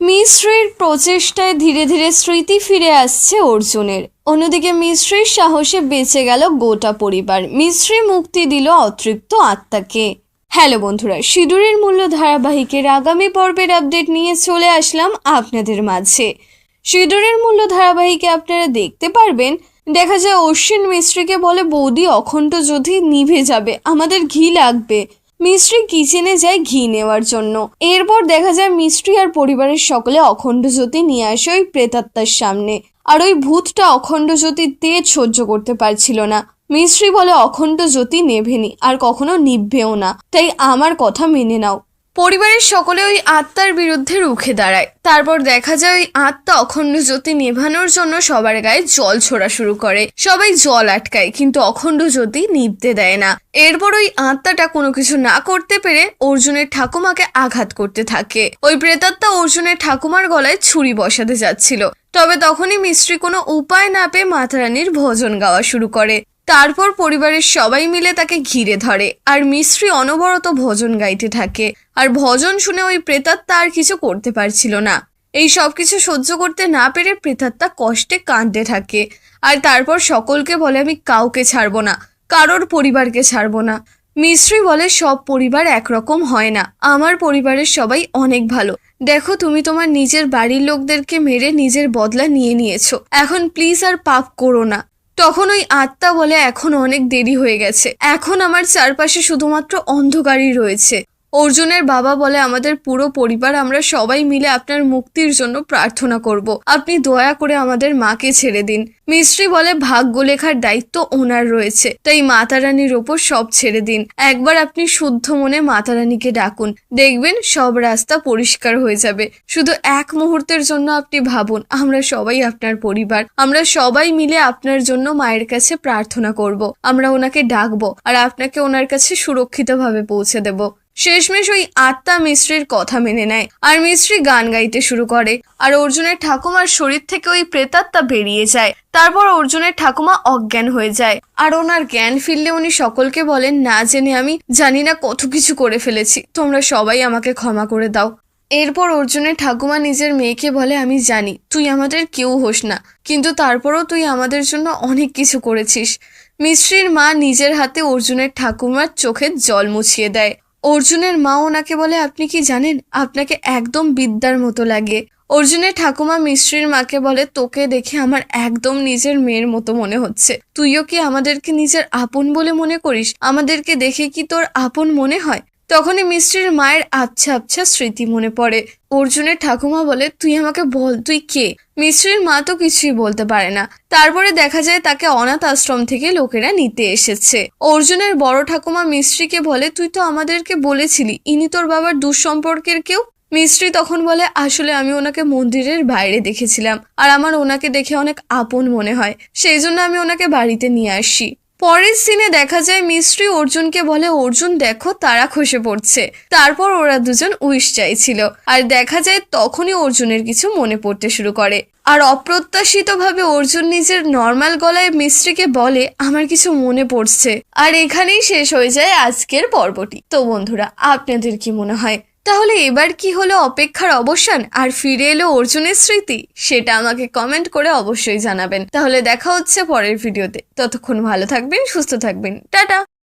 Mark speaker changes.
Speaker 1: মিশ্রির প্রচেষ্টায় ধীরে ধীরে স্মৃতি ফিরে আসছে অর্জুনের। অন্যদিকে মিশ্রির সাহসে বেঁচে গেল গোটা পরিবার। মিশ্রি মুক্তি দিল অতৃপ্ত আত্মাকে। হ্যালো বন্ধুরা, সিঁদুরের মূল্য ধারাবাহিকের আগামী পর্বের আপডেট নিয়ে চলে আসলাম আপনাদের মাঝে। সিঁদুরের মূল্য ধারাবাহিকে আপনারা দেখতে পারবেন। দেখা যায় অশ্বিন মিস্ত্রিকে বলে, বৌদি, অখণ্ড যদি নিভে যাবে। আমাদের ঘি লাগবে। মিস্ত্রি কিচেনে যায় ঘি নেওয়ার জন্য। এরপর দেখা যায় মিস্ত্রি আর পরিবারের সকলে অখণ্ড জ্যোতি নিয়ে আসে ওই প্রেতাত্মার সামনে। আর ওই ভূতটা অখণ্ড জ্যোতি তেজ সহ্য করতে পারছিল না। মিস্ত্রি বলে, অখণ্ড জ্যোতি নেভেনি, আর কখনো নিভবেও না। তাই আমার কথা মেনে নাও। পরিবারের সকলে ওই আত্মার বিরুদ্ধে রুখে দাঁড়ায়। তারপর দেখা যায় ওই আত্মা অখণ্ড জ্যোতি নেভানোর জন্য সবার গায়ে জল ছোড়া শুরু করে। সবাই জল আটকায়, কিন্তু অখণ্ড জ্যোতি নিভতে দেয় না। এরপর ওই আত্মাটা কোনো কিছু না করতে পেরে অর্জুনের ঠাকুমাকে আঘাত করতে থাকে। ওই প্রেতাত্মা অর্জুনের ঠাকুমার গলায় ছুরি বসাতে যাচ্ছিল। তবে তখনই মিস্ত্রি কোনো উপায় না পেয়ে মাতারানির ভজন গাওয়া শুরু করে। তারপর পরিবারের সবাই মিলে তাকে ঘিরে ধরে। আর মিস্ত্রি অনবরত ভজন গাইতে থাকে। আর ভজন শুনে ওই প্রেতাত্মা আর কিছু করতে পারছিল না। এই সব কিছু সহ্য করতে না পেরে প্রেতাত্মা কষ্টে কাঁদতে থাকে। আর তারপর সকলকে বলে, আমি কাউকে ছাড়বো না। কারোর পরিবারকে ছাড়বো না। মিস্ত্রি বলে, সব পরিবার একরকম হয় না। আমার পরিবারের সবাই অনেক ভালো। দেখো, তুমি তোমার নিজের বাড়ির লোকদেরকে মেরে নিজের বদলা নিয়ে নিয়েছো। এখন প্লিজ আর পাপ করো না। তখন ওই আত্মা বলে এখন অনেক দেরি হয়ে গেছে। এখন আমার চারপাশে শুধুমাত্র অন্ধকারই রয়েছে। অর্জুনের বাবা বলে আমাদের পুরো পরিবার, আমরা সবাই মিলে আপনার মুক্তির জন্য প্রার্থনা করব। আপনি দয়া করে আমাদের মাকে ছেড়ে দিন। মিস্ত্রি বলে, ভাগ্য লেখার দায়িত্ব ওনার রয়েছে, তাই মাতারানীর ওপর সব ছেড়ে দিন। একবার আপনি শুদ্ধ মনে মাতারানীকে ডাকুন। দেখবেন সব রাস্তা পরিষ্কার হয়ে যাবে। শুধু এক মুহূর্তের জন্য আপনি ভাবুন, আমরা সবাই আপনার পরিবার, আমরা সবাই মিলে আপনার জন্য মায়ের কাছে প্রার্থনা করব। আমরা ওনাকে ডাকবো আর আপনাকে ওনার কাছে সুরক্ষিতভাবে পৌঁছে দেব। শেষমেশ ওই আত্মা মিস্ত্রির কথা মেনে নেয়। আর মিস্ত্রি গান গাইতে শুরু করে। আর অর্জুনের ঠাকুমার শরীর থেকে ওই প্রেতাত্মা বেরিয়ে যায়। তারপর অর্জুনের ঠাকুমা অজ্ঞান হয়ে যায়। আর ওনার জ্ঞান ফিরলে উনি সকলকে বলেন, না জেনে আমি জানি না কত কিছু করে ফেলেছি। তোমরা সবাই আমাকে ক্ষমা করে দাও। এরপর অর্জুনের ঠাকুমা নিজের মেয়েকে বলে, আমি জানি, তুই আমাদের কেউ হোস না। কিন্তু তারপরও তুই আমাদের জন্য অনেক কিছু করেছিস। মিস্ত্রির মা নিজের হাতে অর্জুনের ঠাকুমার চোখের জল মুছিয়ে দেয়। অর্জুনের মা ওনাকে বলে, আপনি কি জানেন? আপনাকে একদম বিদ্যার মতো লাগে। অর্জুনের ঠাকুমা মিস্ত্রির মাকে বলে, তোকে দেখে আমার একদম নিজের মেয়ের মতো মনে হচ্ছে। তুইও কি আমাদেরকে নিজের আপন বলে মনে করিস? আমাদেরকে দেখে কি তোর আপন মনে হয়? তখনই মিস্ত্রির মায়ের আচ্ছা আচ্ছা স্মৃতি মনে পড়ে। অর্জুনের ঠাকুমা বলে, তুই আমাকে বল, তুই কে? মিস্ত্রির মা তো কিছুই বলতে পারে না। তারপরে দেখা যায় তাকে অনাথ আশ্রম থেকে লোকেরা নিতে এসেছে। অর্জুনের বড় ঠাকুমা মিস্ত্রিকে বলে, তুই তো আমাদেরকে বলেছিলি, ইনি তোর বাবার দুঃসম্পর্কের কেউ? মিস্ত্রি তখন বলে, আসলে আমি ওনাকে মন্দিরের বাইরে দেখেছিলাম, আর আমার ওনাকে দেখে অনেক আপন মনে হয়। সেই জন্য আমি ওনাকে বাড়িতে নিয়ে আসি। পরের সিনে দেখা যায় মিস্ত্রি অর্জুনকে বলে, অর্জুন, দেখো, তারা খসে পড়ছে। তারপর ওরা দুজন উইশ চাইছিল। আর দেখা যায় তখনই অর্জুনের কিছু মনে পড়তে শুরু করে। আর অপ্রত্যাশিতভাবে অর্জুন নিজের নর্মাল গলায় মিস্ত্রিকে বলে, আমার কিছু মনে পড়ছে। আর এখানেই শেষ হয়ে যায় আজকের পর্বটি। তো বন্ধুরা, আপনাদের কি মনে হয়? তাহলে এবার কি হলো অপেক্ষার অবসান? আর ফিরে এলো অর্জুনের স্মৃতি? সেটা আমাকে কমেন্ট করে অবশ্যই জানাবেন। তাহলে দেখা হচ্ছে পরের ভিডিওতে ততক্ষণ ভালো থাকবেন, সুস্থ থাকবেন। টাটা!